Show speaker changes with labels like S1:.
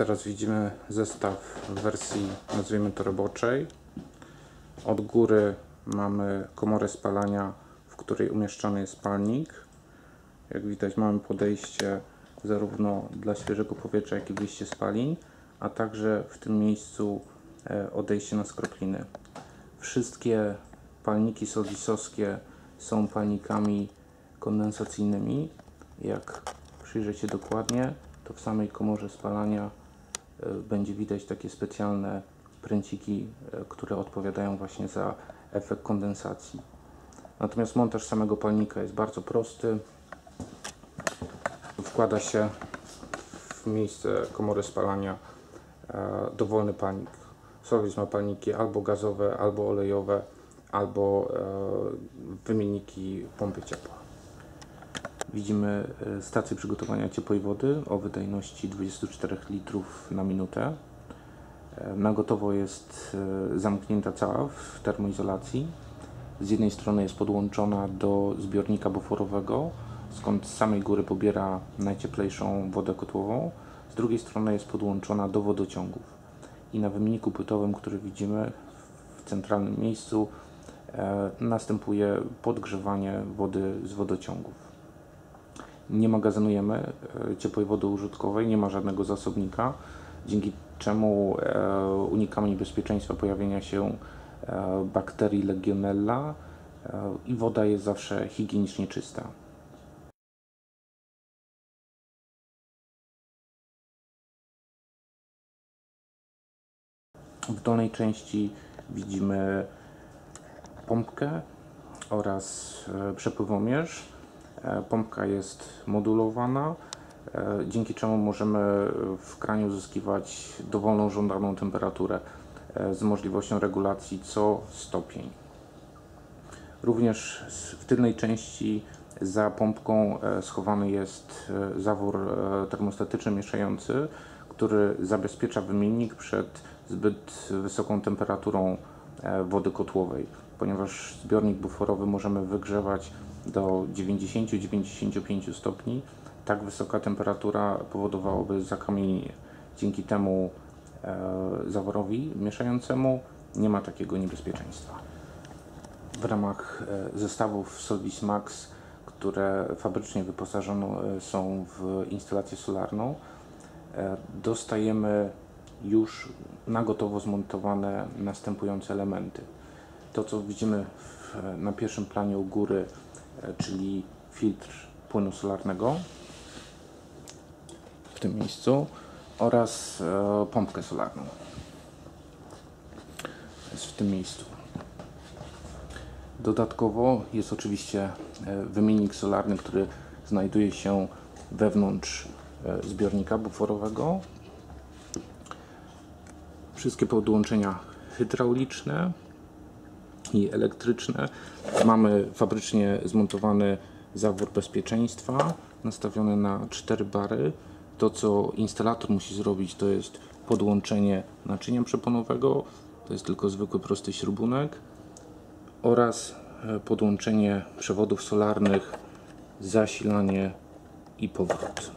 S1: Teraz widzimy zestaw w wersji, nazwijmy to roboczej. Od góry mamy komorę spalania, w której umieszczony jest palnik. Jak widać mamy podejście zarówno dla świeżego powietrza, jak i wyjście spalin, a także w tym miejscu e, odejście na skropliny. Wszystkie palniki solwisowskie są palnikami kondensacyjnymi. Jak przyjrzeć się dokładnie, to w samej komorze spalania będzie widać takie specjalne pręciki, e, które odpowiadają właśnie za efekt kondensacji. Natomiast montaż samego palnika jest bardzo prosty. Wkłada się w miejsce komory spalania e, dowolny palnik. Solwis ma palniki albo gazowe, albo olejowe, albo wymienniki pompy ciepła. Widzimy e, stację przygotowania ciepłej wody o wydajności 24 litrów na minutę. E, na gotowo jest e, zamknięta cała w termoizolacji. Z jednej strony jest podłączona do zbiornika buforowego, skąd z samej góry pobiera najcieplejszą wodę kotłową. Z drugiej strony jest podłączona do wodociągów. I na wymienniku płytowym, który widzimy w centralnym miejscu, następuje podgrzewanie wody z wodociągów nie magazynujemy e, ciepłej wody użytkowej, nie ma żadnego zasobnika, dzięki czemu e, unikamy niebezpieczeństwa pojawienia się e, bakterii Legionella i woda jest zawsze higienicznie czysta. W dolnej części widzimy pompkę oraz przepływomierz pompka jest modulowana, e, dzięki czemu możemy w kranie uzyskiwać dowolną żądaną temperaturę e, z możliwością regulacji co stopień. Również w tylnej części za pompką schowany jest zawór termostatyczny mieszający, który zabezpiecza wymiennik przed zbyt wysoką temperaturą wody kotłowej, ponieważ zbiornik buforowy możemy wygrzewać do 90-95 stopni, tak wysoka temperatura powodowałaby zakamienienie. Dzięki temu e, zaworowi mieszającemu nie ma takiego niebezpieczeństwa. W ramach e, zestawów Solvis Max, które fabrycznie wyposażone e, są w instalację solarną, dostajemy już na gotowo zmontowane następujące elementy. To, co widzimy na pierwszym planie u góry, E, czyli filtr płynu solarnego w tym miejscu oraz e, pompkę solarną jest w tym miejscu. Dodatkowo jest oczywiście e, wymiennik solarny, który znajduje się wewnątrz zbiornika buforowego. Wszystkie podłączenia hydrauliczne i elektryczne. Mamy fabrycznie zmontowany zawór bezpieczeństwa nastawiony na 4 bary. To co instalator musi zrobić to jest podłączenie naczynia przeponowego, to jest tylko zwykły prosty śrubunek oraz e, podłączenie przewodów solarnych, zasilanie i powrót.